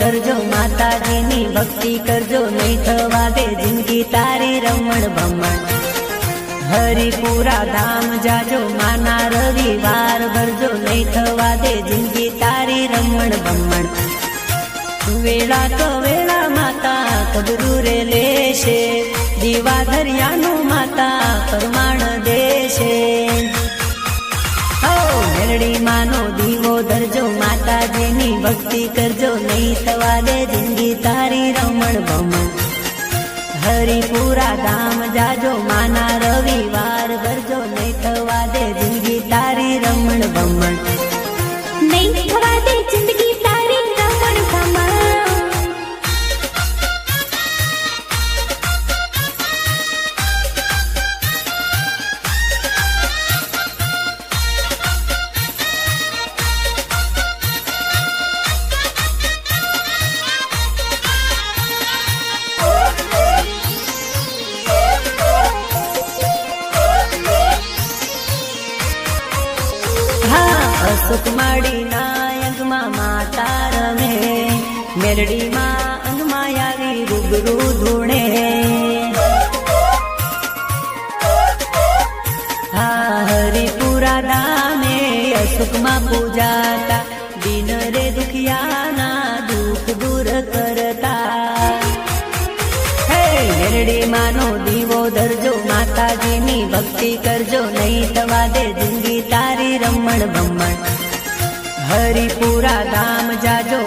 કરજો, નહીં થવા દે જિંદગી તારી રમણ ભમણ હરિપુરા ધામ જાજો, માના રવિવાર ભરજો, નહીં થવા દે જિંદગી તારી રમણ ભમણ વેળા તો વેળા માતા કબરૂ રે લેશે દીવા દરિયાનું માતા પરમાણ દેશે. મેરડી માનો દીવો ધરજો માતાજીની ભક્તિ કરજો, નહીં થવા દે જિંદગી તારી રમણ ભમણ હરિપુરા ધામ જાજો, માના રવિવાર ભરજો, નહીં થવા દે જિંદગી તારી રમણ ભમણ હા અશુક માડી નાયકમાં માતા રમે. મેરડીમાં અંગમાં આવી રૂબરૂ ધૂણે. હા, હરિપુરા ધામે અશુકમાં પૂજાતા. દિન રે દુખિયાના દુઃખ દૂર કરતા. હે મેરડી માનો દીવો ધરજો માતાજીની ભક્તિ કરજો નહીં દે જિંદગી તારી રમણ ભમણ હરિપુરા ધામ જાજો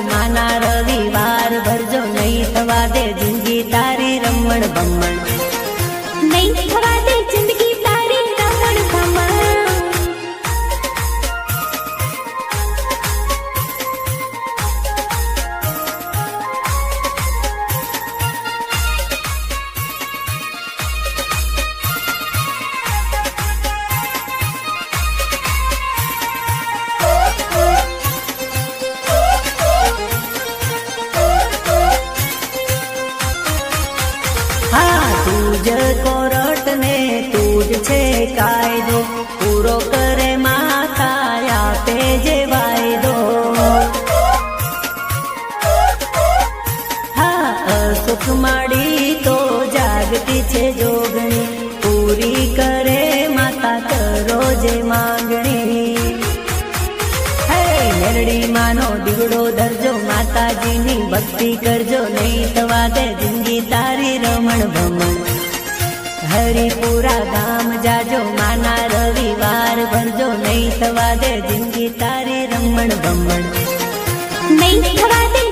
તું જ કોરટ ને છે કાયદો. પૂરો કરે માતા આપે જે વાયદો. હા માડી તો જાગતી છે જોગણી. પૂરી કરે માતા કરો જે માંગણી. મેરડી માનો દીવડો ધરજો માતાજીની ભક્તિ કરજો, નહીં થવા દે જિંદગી તારી રમણ ભમણ. હરિપુરા ગામ જાજો માના રવિવાર. ભરજો નહીં થવા દે જિંદગી તારી રમણ ભમણ નહીં થવા દે